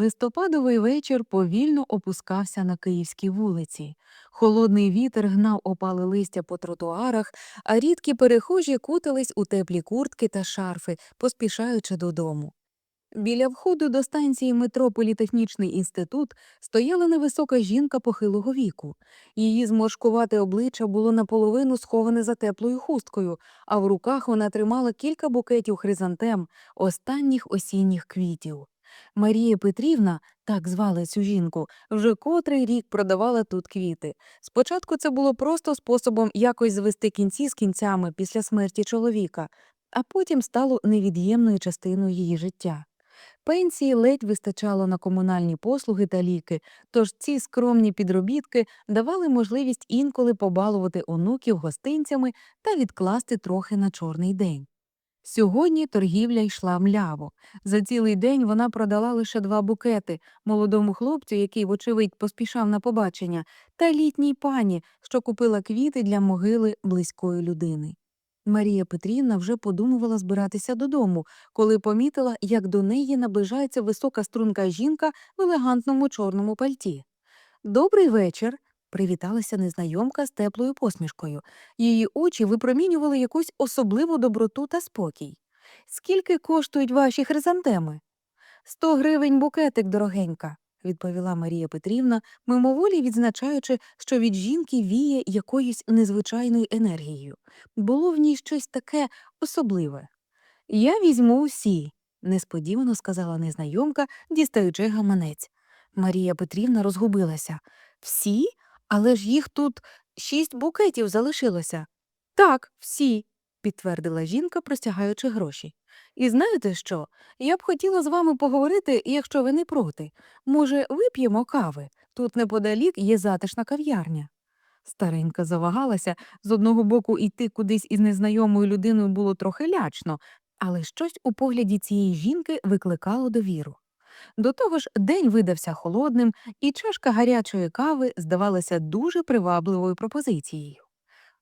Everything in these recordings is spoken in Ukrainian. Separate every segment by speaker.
Speaker 1: Листопадовий вечір повільно опускався на київські вулиці. Холодний вітер гнав опали листя по тротуарах, а рідкі перехожі кутались у теплі куртки та шарфи, поспішаючи додому. Біля входу до станції метро Політехнічний інститут стояла невисока жінка похилого віку. Її зморшкувате обличчя було наполовину сховане за теплою хусткою, а в руках вона тримала кілька букетів хризантем, останніх осінніх квітів. Марія Петрівна, так звали цю жінку, вже котрий рік продавала тут квіти. Спочатку це було просто способом якось звести кінці з кінцями після смерті чоловіка, а потім стало невід'ємною частиною її життя. Пенсії ледь вистачало на комунальні послуги та ліки, тож ці скромні підробітки давали можливість інколи побалувати онуків гостинцями та відкласти трохи на чорний день. Сьогодні торгівля йшла мляво. За цілий день вона продала лише два букети молодому хлопцю, який, вочевидь, поспішав на побачення, та літній пані, що купила квіти для могили близької людини. Марія Петрівна вже подумувала збиратися додому, коли помітила, як до неї наближається висока струнка жінка в елегантному чорному пальті. Добрий вечір. Привіталася незнайомка з теплою посмішкою. Її очі випромінювали якусь особливу доброту та спокій. Скільки коштують ваші хризантеми? Сто гривень букетик, дорогенька, відповіла Марія Петрівна, мимоволі відзначаючи, що від жінки віє якоюсь незвичайною енергією. Було в ній щось таке особливе. Я візьму усі, несподівано сказала незнайомка, дістаючи гаманець. Марія Петрівна розгубилася. Всі? Але ж їх тут шість букетів залишилося. Так, всі, підтвердила жінка, простягаючи гроші. І знаєте що? Я б хотіла з вами поговорити, якщо ви не проти. Може, вип'ємо кави? Тут неподалік є затишна кав'ярня. Старенька завагалася, з одного боку йти кудись із незнайомою людиною було трохи лячно, але щось у погляді цієї жінки викликало довіру. До того ж, день видався холодним, і чашка гарячої кави здавалася дуже привабливою пропозицією.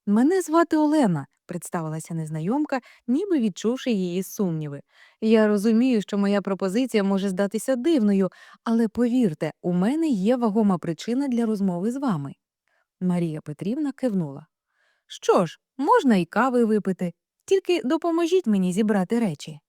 Speaker 1: Мене звати Олена, представилася незнайомка, ніби відчувши її сумніви. Я розумію, що моя пропозиція може здатися дивною, але повірте, у мене є вагома причина для розмови з вами. Марія Петрівна кивнула. Що ж, можна і кави випити, тільки допоможіть мені зібрати речі.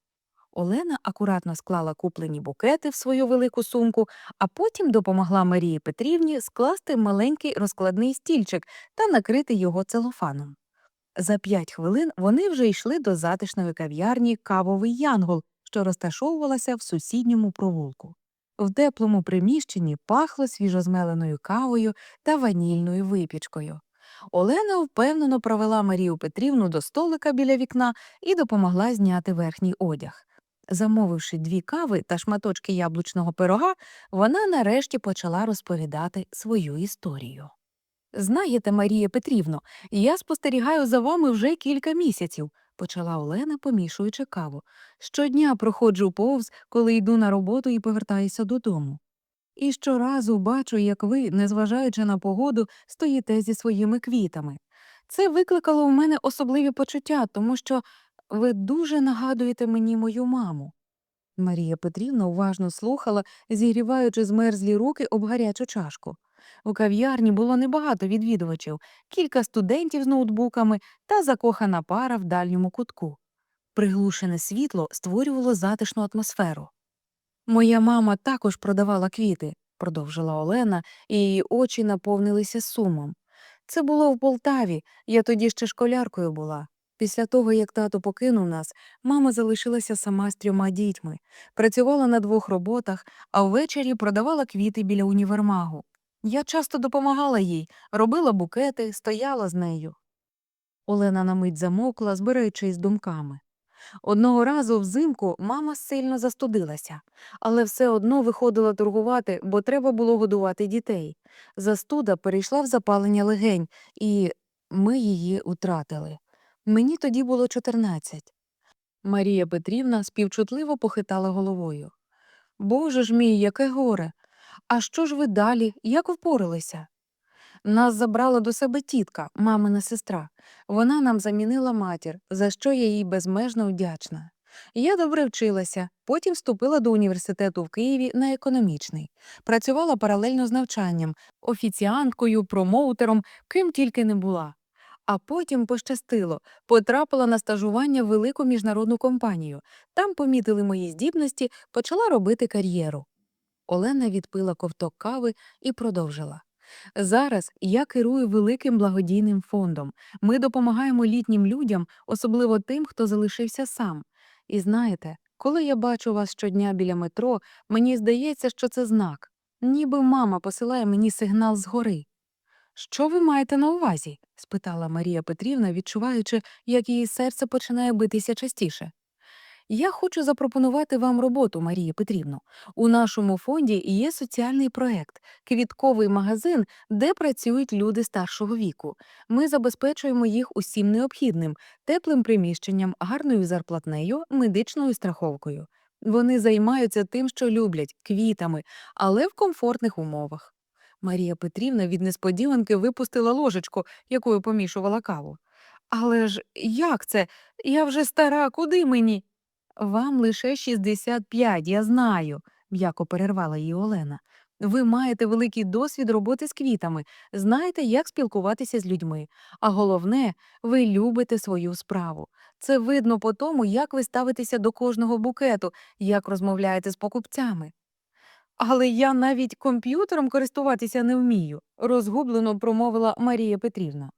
Speaker 1: Олена акуратно склала куплені букети в свою велику сумку, а потім допомогла Марії Петрівні скласти маленький розкладний стільчик та накрити його целофаном. За п'ять хвилин вони вже йшли до затишної кав'ярні Кавовий Янгол, що розташовувалася в сусідньому провулку. В теплому приміщенні пахло свіжозмеленою кавою та ванільною випічкою. Олена впевнено провела Марію Петрівну до столика біля вікна і допомогла зняти верхній одяг. Замовивши дві кави та шматочки яблучного пирога, вона нарешті почала розповідати свою історію. Знаєте, Марія Петрівно, я спостерігаю за вами вже кілька місяців, почала Олена, помішуючи каву. Щодня проходжу повз, коли йду на роботу і повертаюся додому. І щоразу бачу, як ви, незважаючи на погоду, стоїте зі своїми квітами. Це викликало в мене особливі почуття, тому що ви дуже нагадуєте мені мою маму. Марія Петрівна уважно слухала, зігріваючи змерзлі руки об гарячу чашку. У кав'ярні було небагато відвідувачів, кілька студентів з ноутбуками та закохана пара в дальньому кутку. Приглушене світло створювало затишну атмосферу. Моя мама також продавала квіти, продовжила Олена, і її очі наповнилися сумом. Це було в Полтаві, я тоді ще школяркою була. Після того, як тато покинув нас, мама залишилася сама з трьома дітьми, працювала на двох роботах, а ввечері продавала квіти біля універмагу. Я часто допомагала їй, робила букети, стояла з нею. Олена на мить замовкла, збираючись думками. Одного разу взимку мама сильно застудилася, але все одно виходила торгувати, бо треба було годувати дітей. Застуда перейшла в запалення легень, і ми її утратили. Мені тоді було 14. Марія Петрівна співчутливо похитала головою. Боже ж мій, яке горе. А що ж ви далі? Як впоралися? Нас забрала до себе тітка, мамина сестра. Вона нам замінила матір, за що я їй безмежно вдячна. Я добре вчилася, потім вступила до університету в Києві на економічний. Працювала паралельно з навчанням, офіціанткою, промоутером, ким тільки не була. А потім пощастило, потрапила на стажування в велику міжнародну компанію. Там помітили мої здібності, почала робити кар'єру. Олена відпила ковток кави і продовжила. Зараз я керую великим благодійним фондом. Ми допомагаємо літнім людям, особливо тим, хто залишився сам. І знаєте, коли я бачу вас щодня біля метро, мені здається, що це знак. Ніби мама посилає мені сигнал згори. Що ви маєте на увазі? спитала Марія Петрівна, відчуваючи, як її серце починає битися частіше. Я хочу запропонувати вам роботу, Марія Петрівно. У нашому фонді є соціальний проект, квітковий магазин, де працюють люди старшого віку. Ми забезпечуємо їх усім необхідним, теплим приміщенням, гарною зарплатнею, медичною страховкою. Вони займаються тим, що люблять, квітами, але в комфортних умовах. Марія Петрівна від несподіванки випустила ложечку, якою помішувала каву. Але ж як це? Я вже стара, куди мені? Вам лише 65, я знаю, м'яко перервала її Олена. Ви маєте великий досвід роботи з квітами, знаєте, як спілкуватися з людьми. А головне, ви любите свою справу. Це видно по тому, як ви ставитеся до кожного букету, як розмовляєте з покупцями. Але я навіть комп'ютером користуватися не вмію, розгублено промовила Марія Петрівна.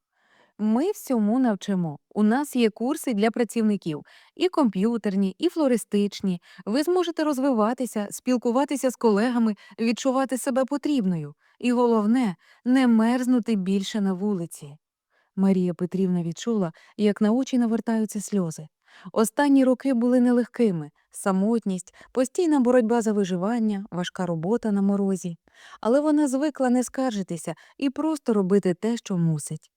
Speaker 1: Ми всьому навчимо. У нас є курси для працівників і комп'ютерні, і флористичні. Ви зможете розвиватися, спілкуватися з колегами, відчувати себе потрібною. І головне не мерзнути більше на вулиці. Марія Петрівна відчула, як на очі навертаються сльози. Останні роки були нелегкими самотність, постійна боротьба за виживання, важка робота на морозі. Але вона звикла не скаржитися і просто робити те, що мусить.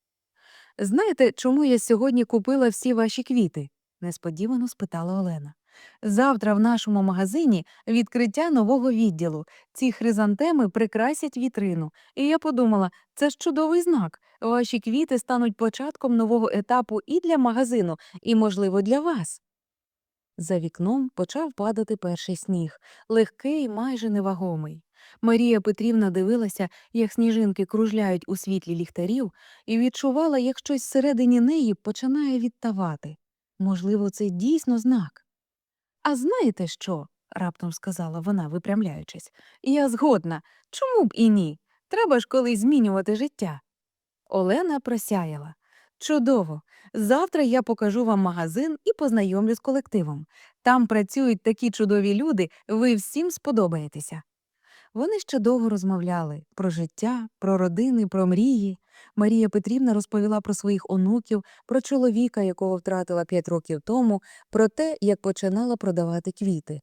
Speaker 1: Знаєте, чому я сьогодні купила всі ваші квіти? несподівано спитала Олена. Завтра в нашому магазині відкриття нового відділу. Ці хризантеми прикрасять вітрину. І я подумала, це ж чудовий знак. Ваші квіти стануть початком нового етапу і для магазину, і, можливо, для вас. За вікном почав падати перший сніг, легкий, майже невагомий. Марія Петрівна дивилася, як сніжинки кружляють у світлі ліхтарів, і відчувала, як щось всередині неї починає відтавати. Можливо, це дійсно знак. А знаєте що? раптом сказала вона, випрямляючись. Я згодна. Чому б і ні? Треба ж колись змінювати життя. Олена просяяла. Чудово. Завтра я покажу вам магазин і познайомлю з колективом. Там працюють такі чудові люди, ви всім сподобаєтеся. Вони ще довго розмовляли про життя, про родини, про мрії. Марія Петрівна розповіла про своїх онуків, про чоловіка, якого втратила п'ять років тому, про те, як починала продавати квіти.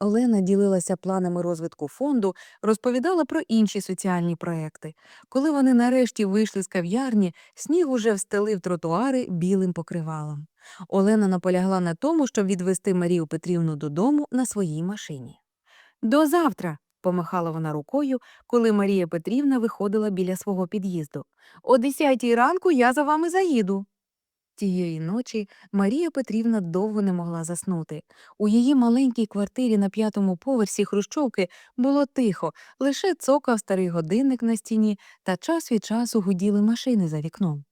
Speaker 1: Олена ділилася планами розвитку фонду, розповідала про інші соціальні проекти. Коли вони нарешті вийшли з кав'ярні, сніг уже встелив тротуари білим покривалом. Олена наполягла на тому, щоб відвести Марію Петрівну додому на своїй машині. До завтра помахала вона рукою, коли Марія Петрівна виходила біля свого під'їзду. О десятій ранку я за вами заїду. Тієї ночі Марія Петрівна довго не могла заснути. У її маленькій квартирі на п'ятому поверсі Хрущовки було тихо, лише цокав старий годинник на стіні та час від часу гуділи машини за вікном.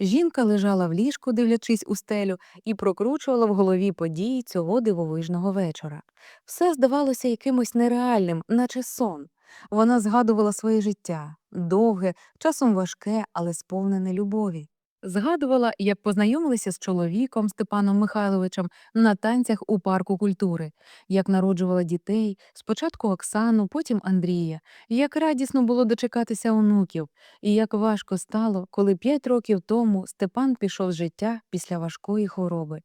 Speaker 1: Жінка лежала в ліжку, дивлячись у стелю, і прокручувала в голові події цього дивовижного вечора. Все здавалося якимось нереальним, наче сон. Вона згадувала своє життя довге, часом важке, але сповнене любові. Згадувала, як познайомилися з чоловіком Степаном Михайловичем на танцях у парку культури, як народжувала дітей, спочатку Оксану, потім Андрія, як радісно було дочекатися онуків, і як важко стало, коли п'ять років тому Степан пішов з життя після важкої хвороби.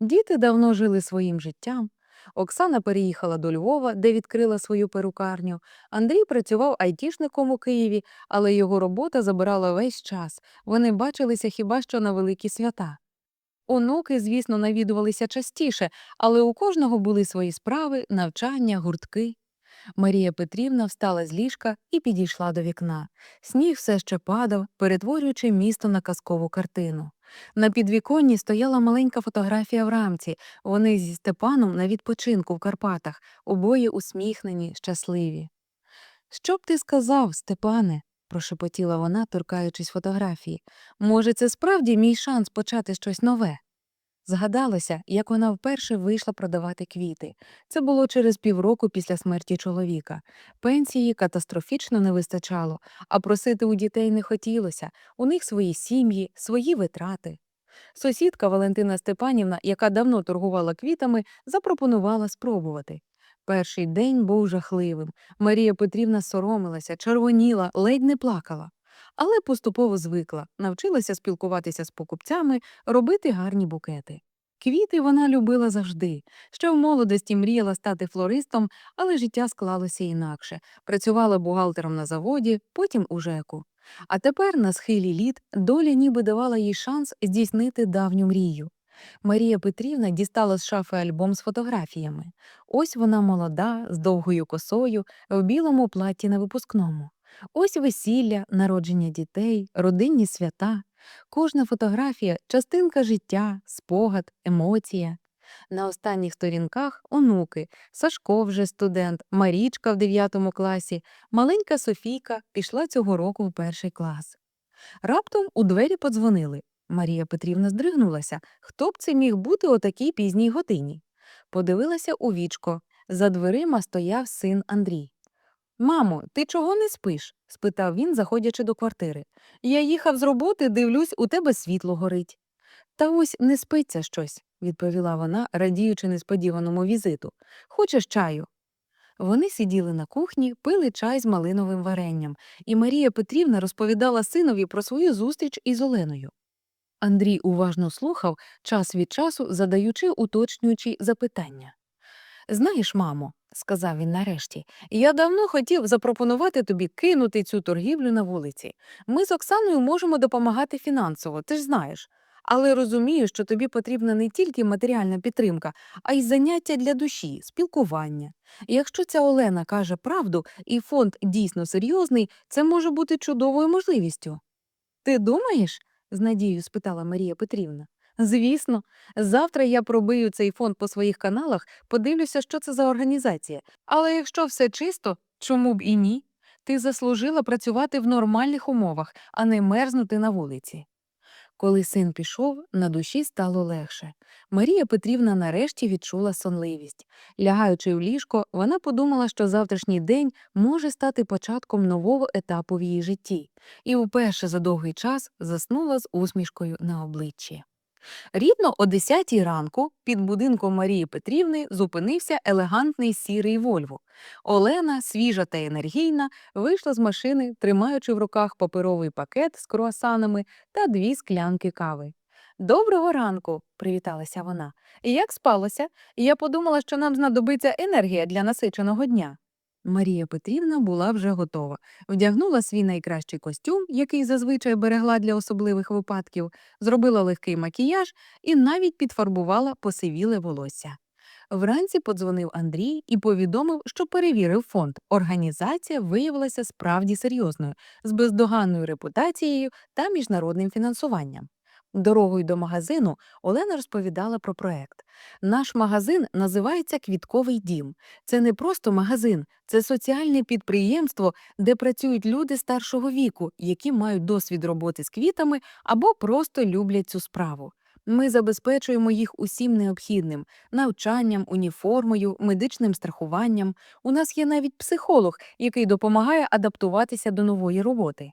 Speaker 1: Діти давно жили своїм життям. Оксана переїхала до Львова, де відкрила свою перукарню. Андрій працював айтішником у Києві, але його робота забирала весь час. Вони бачилися хіба що на великі свята. Онуки, звісно, навідувалися частіше, але у кожного були свої справи, навчання, гуртки. Марія Петрівна встала з ліжка і підійшла до вікна. Сніг все ще падав, перетворюючи місто на казкову картину. На підвіконні стояла маленька фотографія в рамці. Вони зі Степаном на відпочинку в Карпатах, обоє усміхнені, щасливі. Що б ти сказав, Степане? прошепотіла вона, торкаючись фотографії. Може, це справді мій шанс почати щось нове? Згадалося, як вона вперше вийшла продавати квіти. Це було через півроку після смерті чоловіка. Пенсії катастрофічно не вистачало, а просити у дітей не хотілося. У них свої сім'ї, свої витрати. Сусідка Валентина Степанівна, яка давно торгувала квітами, запропонувала спробувати. Перший день був жахливим. Марія Петрівна соромилася, червоніла, ледь не плакала. Але поступово звикла, навчилася спілкуватися з покупцями, робити гарні букети. Квіти вона любила завжди. Ще в молодості мріяла стати флористом, але життя склалося інакше. Працювала бухгалтером на заводі, потім у ЖЕКу. А тепер, на схилі літ, доля ніби давала їй шанс здійснити давню мрію. Марія Петрівна дістала з шафи альбом з фотографіями. Ось вона молода, з довгою косою, в білому платі на випускному. Ось весілля, народження дітей, родинні свята. Кожна фотографія частинка життя, спогад, емоція. На останніх сторінках онуки, Сашко вже студент, Марічка в 9 класі, маленька Софійка пішла цього року в перший клас. Раптом у двері подзвонили. Марія Петрівна здригнулася. Хто б це міг бути о такій пізній годині? Подивилася у вічко. За дверима стояв син Андрій. Мамо, ти чого не спиш? спитав він, заходячи до квартири. Я їхав з роботи, дивлюсь, у тебе світло горить. Та ось не спиться щось, відповіла вона, радіючи несподіваному візиту. Хочеш чаю? Вони сиділи на кухні, пили чай з малиновим варенням, і Марія Петрівна розповідала синові про свою зустріч із Оленою. Андрій уважно слухав, час від часу задаючи уточнюючі запитання. Знаєш, мамо, сказав він нарешті, я давно хотів запропонувати тобі кинути цю торгівлю на вулиці. Ми з Оксаною можемо допомагати фінансово, ти ж знаєш. Але розумію, що тобі потрібна не тільки матеріальна підтримка, а й заняття для душі, спілкування. Якщо ця Олена каже правду, і фонд дійсно серйозний, це може бути чудовою можливістю. Ти думаєш? з надією спитала Марія Петрівна. Звісно, завтра я пробию цей фонд по своїх каналах, подивлюся, що це за організація. Але якщо все чисто, чому б і ні? Ти заслужила працювати в нормальних умовах, а не мерзнути на вулиці. Коли син пішов, на душі стало легше. Марія Петрівна нарешті відчула сонливість. Лягаючи в ліжко, вона подумала, що завтрашній день може стати початком нового етапу в її житті, і вперше за довгий час заснула з усмішкою на обличчі. Рівно о 10 ранку під будинком Марії Петрівни зупинився елегантний сірий Вольво. Олена, свіжа та енергійна, вийшла з машини, тримаючи в руках паперовий пакет з круасанами та дві склянки кави. Доброго ранку, привіталася вона. Як спалося? Я подумала, що нам знадобиться енергія для насиченого дня. Марія Петрівна була вже готова, вдягнула свій найкращий костюм, який зазвичай берегла для особливих випадків, зробила легкий макіяж і навіть підфарбувала посивіле волосся. Вранці подзвонив Андрій і повідомив, що перевірив фонд. Організація виявилася справді серйозною, з бездоганною репутацією та міжнародним фінансуванням. Дорогою до магазину Олена розповідала про проект. Наш магазин називається Квітковий дім. Це не просто магазин, це соціальне підприємство, де працюють люди старшого віку, які мають досвід роботи з квітами або просто люблять цю справу. Ми забезпечуємо їх усім необхідним навчанням, уніформою, медичним страхуванням. У нас є навіть психолог, який допомагає адаптуватися до нової роботи.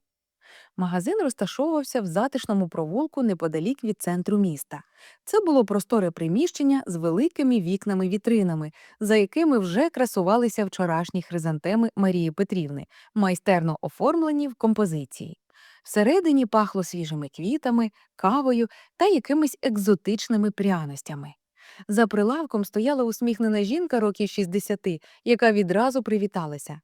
Speaker 1: Магазин розташовувався в затишному провулку неподалік від центру міста. Це було просторе приміщення з великими вікнами-вітринами, за якими вже красувалися вчорашні хризантеми Марії Петрівни, майстерно оформлені в композиції. Всередині пахло свіжими квітами, кавою та якимись екзотичними пряностями. За прилавком стояла усміхнена жінка років 60, яка відразу привіталася.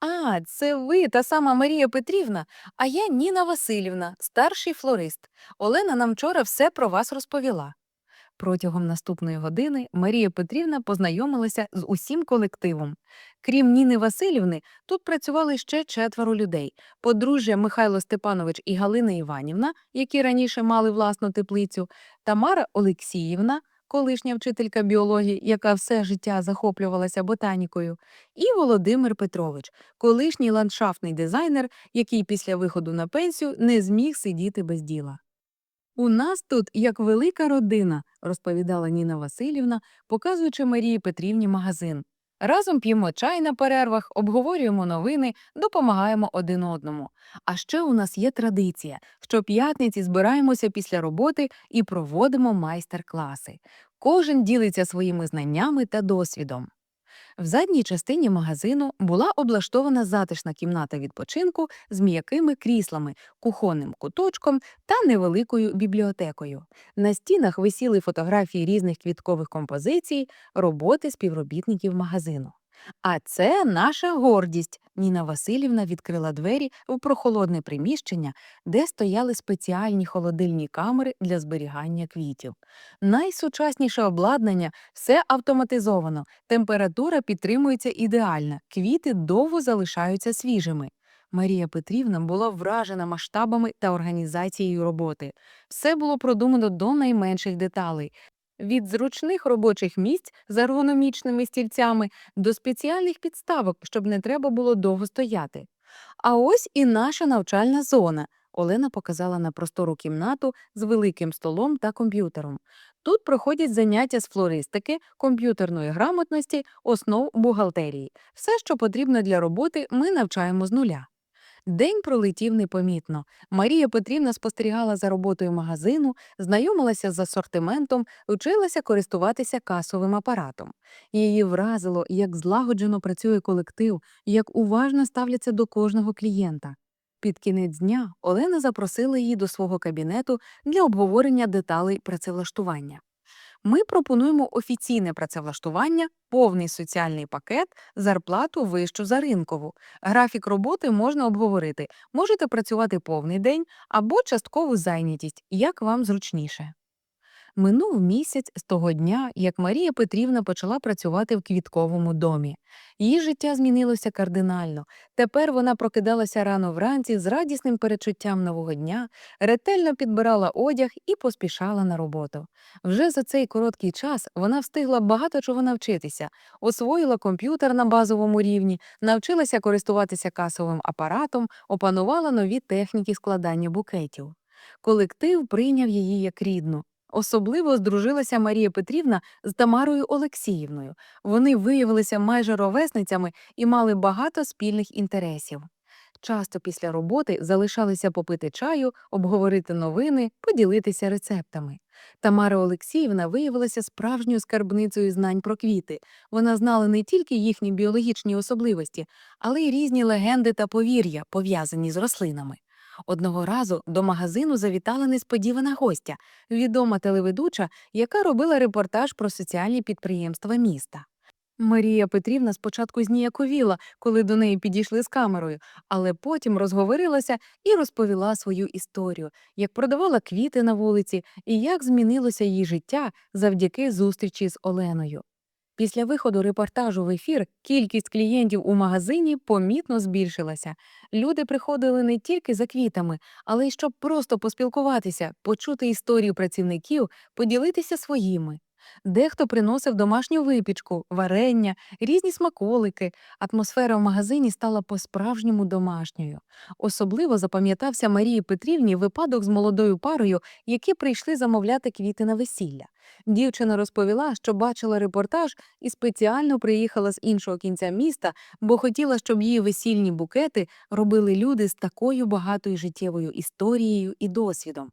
Speaker 1: А, це ви, та сама Марія Петрівна, а я Ніна Васильівна, старший флорист. Олена нам вчора все про вас розповіла. Протягом наступної години Марія Петрівна познайомилася з усім колективом. Крім Ніни Васильівни, тут працювали ще четверо людей: подружжя Михайло Степанович і Галина Іванівна, які раніше мали власну теплицю, Тамара Олексіївна, колишня вчителька біології, яка все життя захоплювалася ботанікою, і Володимир Петрович, колишній ландшафтний дизайнер, який після виходу на пенсію не зміг сидіти без діла. У нас тут як велика родина, розповідала Ніна Васильівна, показуючи Марії Петрівні магазин. Разом п'ємо чай на перервах, обговорюємо новини, допомагаємо один одному. А ще у нас є традиція: щоп'ятниці збираємося після роботи і проводимо майстер-класи. Кожен ділиться своїми знаннями та досвідом. В задній частині магазину була облаштована затишна кімната відпочинку з м'якими кріслами, кухонним куточком та невеликою бібліотекою. На стінах висіли фотографії різних квіткових композицій, роботи співробітників магазину. А це наша гордість. Ніна Васильівна відкрила двері в прохолодне приміщення, де стояли спеціальні холодильні камери для зберігання квітів. Найсучасніше обладнання все автоматизовано, температура підтримується ідеальна, квіти довго залишаються свіжими. Марія Петрівна була вражена масштабами та організацією роботи. Все було продумано до найменших деталей. Від зручних робочих місць з ергономічними стільцями до спеціальних підставок, щоб не треба було довго стояти. А ось і наша навчальна зона. Олена показала на простору кімнату з великим столом та комп'ютером. Тут проходять заняття з флористики, комп'ютерної грамотності, основ бухгалтерії. Все, що потрібно для роботи, ми навчаємо з нуля. День пролетів непомітно. Марія Петрівна спостерігала за роботою магазину, знайомилася з асортиментом, вчилася користуватися касовим апаратом. Її вразило, як злагоджено працює колектив, як уважно ставляться до кожного клієнта. Під кінець дня Олена запросила її до свого кабінету для обговорення деталей працевлаштування. Ми пропонуємо офіційне працевлаштування, повний соціальний пакет, зарплату вищу за ринкову. Графік роботи можна обговорити. Можете працювати повний день або часткову зайнятість, як вам зручніше. Минув місяць з того дня, як Марія Петрівна почала працювати в квітковому домі. Її життя змінилося кардинально. Тепер вона прокидалася рано вранці з радісним перечуттям нового дня, ретельно підбирала одяг і поспішала на роботу. Вже за цей короткий час вона встигла багато чого навчитися, освоїла комп'ютер на базовому рівні, навчилася користуватися касовим апаратом, опанувала нові техніки складання букетів. Колектив прийняв її як рідну. Особливо здружилася Марія Петрівна з Тамарою Олексіївною. Вони виявилися майже ровесницями і мали багато спільних інтересів. Часто після роботи залишалися попити чаю, обговорити новини, поділитися рецептами. Тамара Олексіївна виявилася справжньою скарбницею знань про квіти. Вона знала не тільки їхні біологічні особливості, але й різні легенди та повір'я, пов'язані з рослинами. Одного разу до магазину завітала несподівана гостя, відома телеведуча, яка робила репортаж про соціальні підприємства міста. Марія Петрівна спочатку зніяковіла, коли до неї підійшли з камерою, але потім розговорилася і розповіла свою історію, як продавала квіти на вулиці і як змінилося її життя завдяки зустрічі з Оленою. Після виходу репортажу в ефір кількість клієнтів у магазині помітно збільшилася. Люди приходили не тільки за квітами, але й щоб просто поспілкуватися, почути історію працівників, поділитися своїми. Дехто приносив домашню випічку, варення, різні смаколики. Атмосфера в магазині стала по-справжньому домашньою. Особливо запам'ятався Марії Петрівні випадок з молодою парою, які прийшли замовляти квіти на весілля. Дівчина розповіла, що бачила репортаж і спеціально приїхала з іншого кінця міста, бо хотіла, щоб її весільні букети робили люди з такою багатою життєвою історією і досвідом.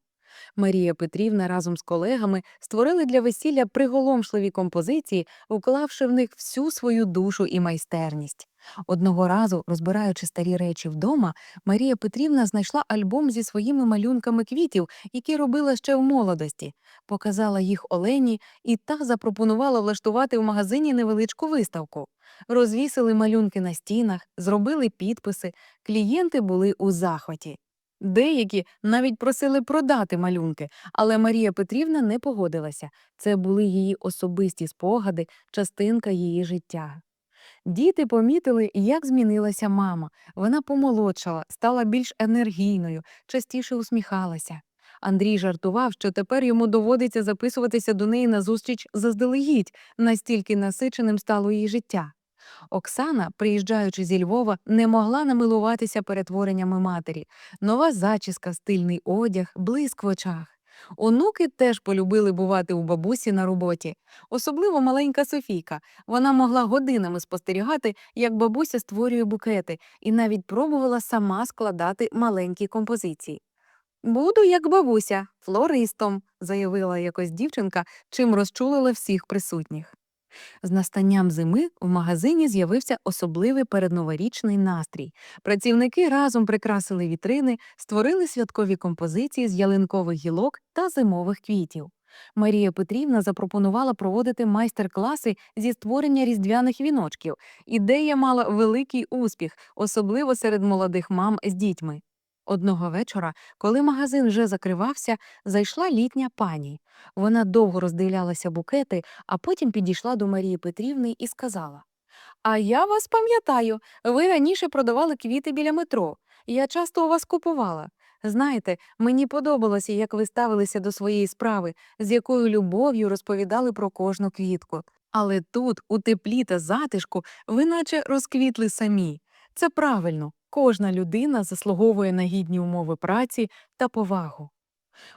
Speaker 1: Марія Петрівна разом з колегами створили для весілля приголомшливі композиції, вклавши в них всю свою душу і майстерність. Одного разу, розбираючи старі речі вдома, Марія Петрівна знайшла альбом зі своїми малюнками квітів, які робила ще в молодості, показала їх Олені, і та запропонувала влаштувати в магазині невеличку виставку. Розвісили малюнки на стінах, зробили підписи, клієнти були у захваті. Деякі навіть просили продати малюнки, але Марія Петрівна не погодилася. Це були її особисті спогади, частинка її життя. Діти помітили, як змінилася мама. Вона помолодшала, стала більш енергійною, частіше усміхалася. Андрій жартував, що тепер йому доводиться записуватися до неї на зустріч заздалегідь, настільки насиченим стало її життя. Оксана, приїжджаючи зі Львова, не могла намилуватися перетвореннями матері. Нова зачіска, стильний одяг, блиск в очах. Онуки теж полюбили бувати у бабусі на роботі. Особливо маленька Софійка. Вона могла годинами спостерігати, як бабуся створює букети, і навіть пробувала сама складати маленькі композиції. Буду як бабуся, флористом, заявила якось дівчинка, чим розчулила всіх присутніх. З настанням зими в магазині з'явився особливий передноворічний настрій. Працівники разом прикрасили вітрини, створили святкові композиції з ялинкових гілок та зимових квітів. Марія Петрівна запропонувала проводити майстер-класи зі створення різдвяних віночків. Ідея мала великий успіх, особливо серед молодих мам з дітьми. Одного вечора, коли магазин вже закривався, зайшла літня пані. Вона довго роздивлялася букети, а потім підійшла до Марії Петрівни і сказала: А я вас пам'ятаю, ви раніше продавали квіти біля метро. Я часто у вас купувала. Знаєте, мені подобалося, як ви ставилися до своєї справи, з якою любов'ю розповідали про кожну квітку. Але тут, у теплі та затишку, ви наче розквітли самі. Це правильно, кожна людина заслуговує на гідні умови праці та повагу.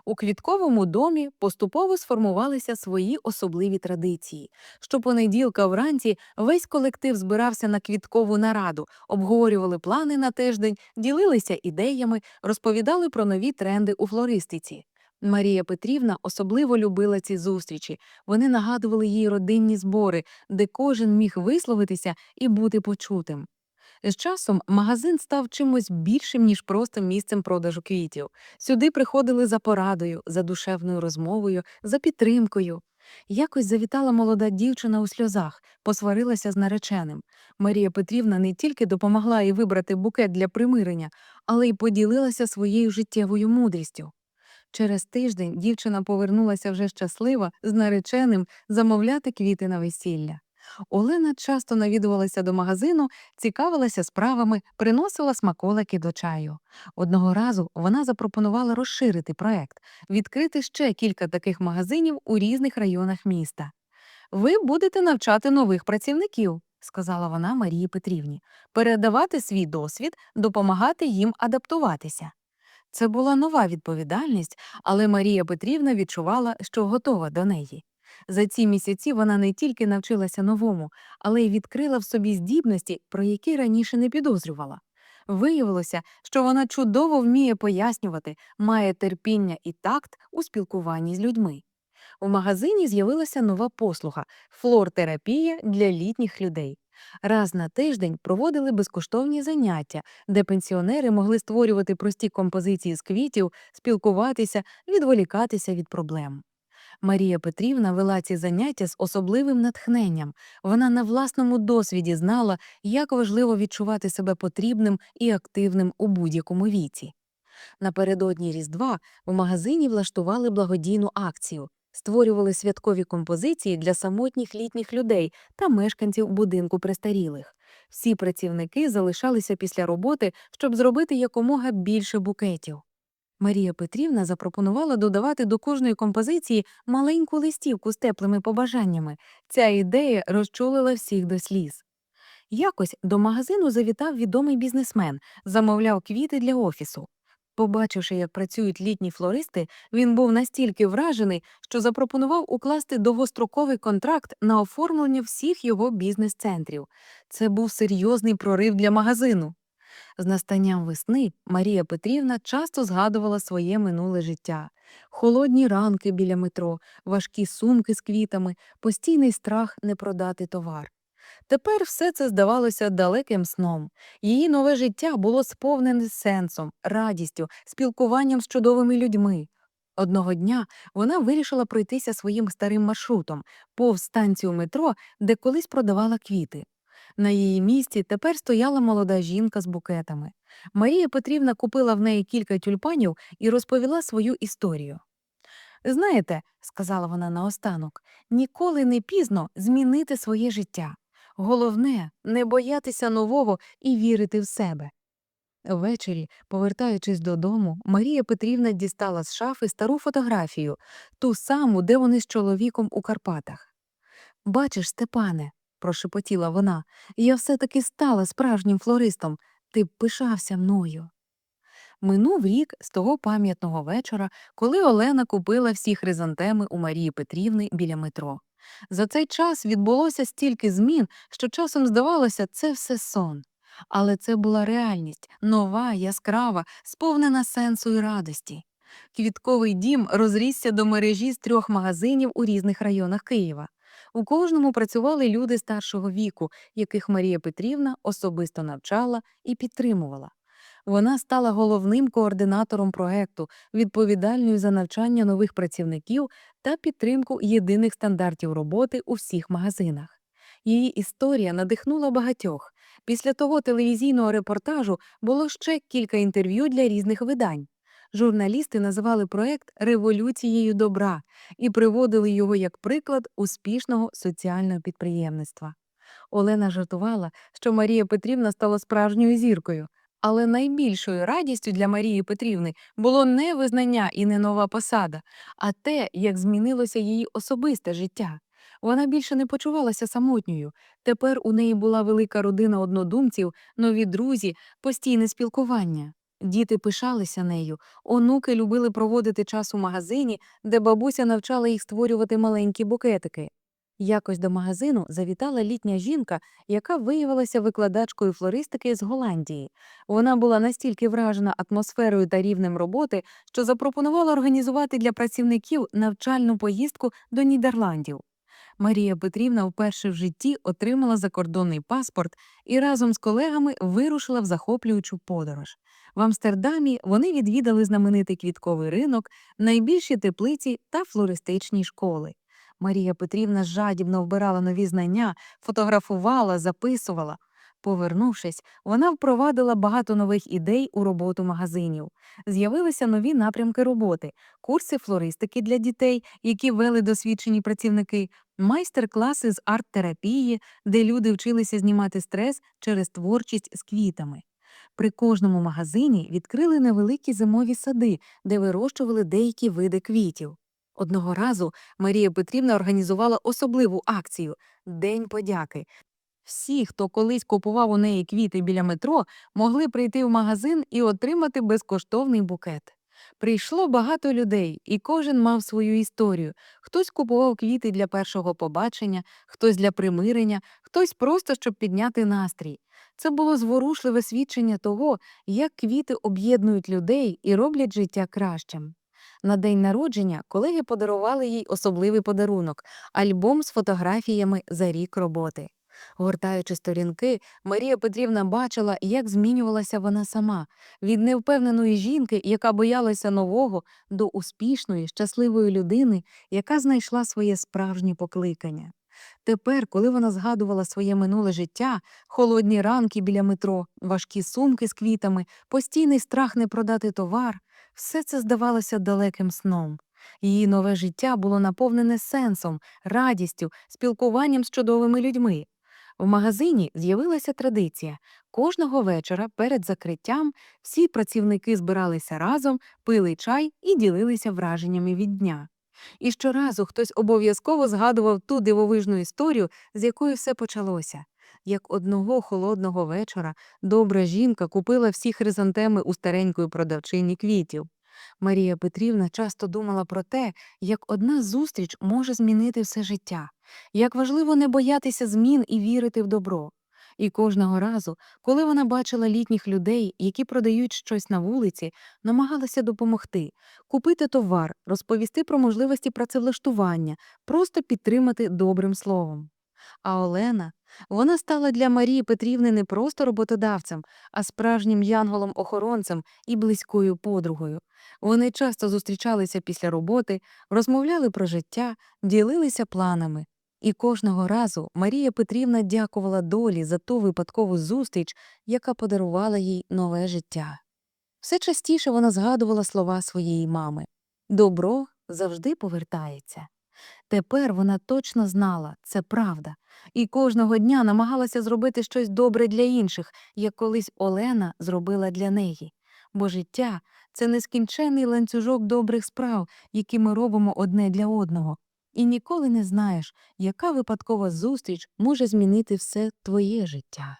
Speaker 1: У квітковому домі поступово сформувалися свої особливі традиції. Щопонеділка вранці весь колектив збирався на квіткову нараду, обговорювали плани на тиждень, ділилися ідеями, розповідали про нові тренди у флористиці. Марія Петрівна особливо любила ці зустрічі. Вони нагадували їй родинні збори, де кожен міг висловитися і бути почутим. З часом магазин став чимось більшим, ніж просто місцем продажу квітів. Сюди приходили за порадою, за душевною розмовою, за підтримкою. Якось завітала молода дівчина у сльозах, посварилася з нареченим. Марія Петрівна не тільки допомогла їй вибрати букет для примирення, але й поділилася своєю життєвою мудрістю. Через тиждень дівчина повернулася вже щаслива з нареченим замовляти квіти на весілля. Олена часто навідувалася до магазину, цікавилася справами, приносила смаколики до чаю. Одного разу вона запропонувала розширити проект, відкрити ще кілька таких магазинів у різних районах міста. Ви будете навчати нових працівників, сказала вона Марії Петрівні, передавати свій досвід, допомагати їм адаптуватися. Це була нова відповідальність, але Марія Петрівна відчувала, що готова до неї. За ці місяці вона не тільки навчилася новому, але й відкрила в собі здібності, про які раніше не підозрювала. Виявилося, що вона чудово вміє пояснювати, має терпіння і такт у спілкуванні з людьми. У магазині з'явилася нова послуга флор-терапія для літніх людей. Раз на тиждень проводили безкоштовні заняття, де пенсіонери могли створювати прості композиції з квітів, спілкуватися, відволікатися від проблем. Марія Петрівна вела ці заняття з особливим натхненням. Вона на власному досвіді знала, як важливо відчувати себе потрібним і активним у будь-якому віці. Напередодні Різдва в магазині влаштували благодійну акцію, створювали святкові композиції для самотніх літніх людей та мешканців будинку престарілих. Всі працівники залишалися після роботи, щоб зробити якомога більше букетів. Марія Петрівна запропонувала додавати до кожної композиції маленьку листівку з теплими побажаннями. Ця ідея розчулила всіх до сліз. Якось до магазину завітав відомий бізнесмен, замовляв квіти для офісу. Побачивши, як працюють літні флористи, він був настільки вражений, що запропонував укласти довгостроковий контракт на оформлення всіх його бізнес-центрів. Це був серйозний прорив для магазину. З настанням весни Марія Петрівна часто згадувала своє минуле життя. Холодні ранки біля метро, важкі сумки з квітами, постійний страх не продати товар. Тепер все це здавалося далеким сном. Її нове життя було сповнене сенсом, радістю, спілкуванням з чудовими людьми. Одного дня вона вирішила пройтися своїм старим маршрутом повз станцію метро, де колись продавала квіти. На її місці тепер стояла молода жінка з букетами. Марія Петрівна купила в неї кілька тюльпанів і розповіла свою історію. Знаєте, сказала вона наостанок, ніколи не пізно змінити своє життя. Головне не боятися нового і вірити в себе. Ввечері, повертаючись додому, Марія Петрівна дістала з шафи стару фотографію, ту саму, де вони з чоловіком у Карпатах. Бачиш, Степане, прошепотіла вона, я все-таки стала справжнім флористом. Ти б пишався мною. Минув рік з того пам'ятного вечора, коли Олена купила всі хризантеми у Марії Петрівни біля метро. За цей час відбулося стільки змін, що часом здавалося, це все сон. Але це була реальність, нова, яскрава, сповнена сенсу і радості. Квітковий дім розрісся до мережі з трьох магазинів у різних районах Києва. У кожному працювали люди старшого віку, яких Марія Петрівна особисто навчала і підтримувала. Вона стала головним координатором проекту, відповідальною за навчання нових працівників та підтримку єдиних стандартів роботи у всіх магазинах. Її історія надихнула багатьох. Після того телевізійного репортажу було ще кілька інтерв'ю для різних видань. Журналісти називали проект революцією добра і приводили його як приклад успішного соціального підприємництва. Олена жартувала, що Марія Петрівна стала справжньою зіркою. Але найбільшою радістю для Марії Петрівни було не визнання і не нова посада, а те, як змінилося її особисте життя. Вона більше не почувалася самотньою. Тепер у неї була велика родина однодумців, нові друзі, постійне спілкування. Діти пишалися нею, онуки любили проводити час у магазині, де бабуся навчала їх створювати маленькі букетики. Якось до магазину завітала літня жінка, яка виявилася викладачкою флористики з Голландії. Вона була настільки вражена атмосферою та рівнем роботи, що запропонувала організувати для працівників навчальну поїздку до Нідерландів. Марія Петрівна вперше в житті отримала закордонний паспорт і разом з колегами вирушила в захоплюючу подорож. В Амстердамі вони відвідали знаменитий квітковий ринок, найбільші теплиці та флористичні школи. Марія Петрівна жадібно вбирала нові знання, фотографувала, записувала. Повернувшись, вона впровадила багато нових ідей у роботу магазинів. З'явилися нові напрямки роботи, курси флористики для дітей, які вели досвідчені працівники, майстер-класи з арт-терапії, де люди вчилися знімати стрес через творчість з квітами. При кожному магазині відкрили невеликі зимові сади, де вирощували деякі види квітів. Одного разу Марія Петрівна організувала особливу акцію День подяки. Всі, хто колись купував у неї квіти біля метро, могли прийти в магазин і отримати безкоштовний букет. Прийшло багато людей, і кожен мав свою історію. Хтось купував квіти для першого побачення, хтось для примирення, хтось просто щоб підняти настрій. Це було зворушливе свідчення того, як квіти об'єднують людей і роблять життя кращим. На день народження колеги подарували їй особливий подарунок альбом з фотографіями за рік роботи. Гортаючи сторінки, Марія Петрівна бачила, як змінювалася вона сама від невпевненої жінки, яка боялася нового, до успішної, щасливої людини, яка знайшла своє справжнє покликання. Тепер, коли вона згадувала своє минуле життя, холодні ранки біля метро, важкі сумки з квітами, постійний страх не продати товар, все це здавалося далеким сном. Її нове життя було наповнене сенсом, радістю, спілкуванням з чудовими людьми. В магазині з'явилася традиція. Кожного вечора перед закриттям всі працівники збиралися разом, пили чай і ділилися враженнями від дня. І щоразу хтось обов'язково згадував ту дивовижну історію, з якої все почалося. Як одного холодного вечора добра жінка купила всі хризантеми у старенької продавчині квітів. Марія Петрівна часто думала про те, як одна зустріч може змінити все життя, як важливо не боятися змін і вірити в добро. І кожного разу, коли вона бачила літніх людей, які продають щось на вулиці, намагалася допомогти, купити товар, розповісти про можливості працевлаштування, просто підтримати добрим словом. А Олена вона стала для Марії Петрівни не просто роботодавцем, а справжнім янголом-охоронцем і близькою подругою. Вони часто зустрічалися після роботи, розмовляли про життя, ділилися планами. І кожного разу Марія Петрівна дякувала долі за ту випадкову зустріч, яка подарувала їй нове життя. Все частіше вона згадувала слова своєї мами добро завжди повертається. Тепер вона точно знала це правда, і кожного дня намагалася зробити щось добре для інших, як колись Олена зробила для неї. Бо життя це нескінчений ланцюжок добрих справ, які ми робимо одне для одного. І ніколи не знаєш, яка випадкова зустріч може змінити все твоє життя.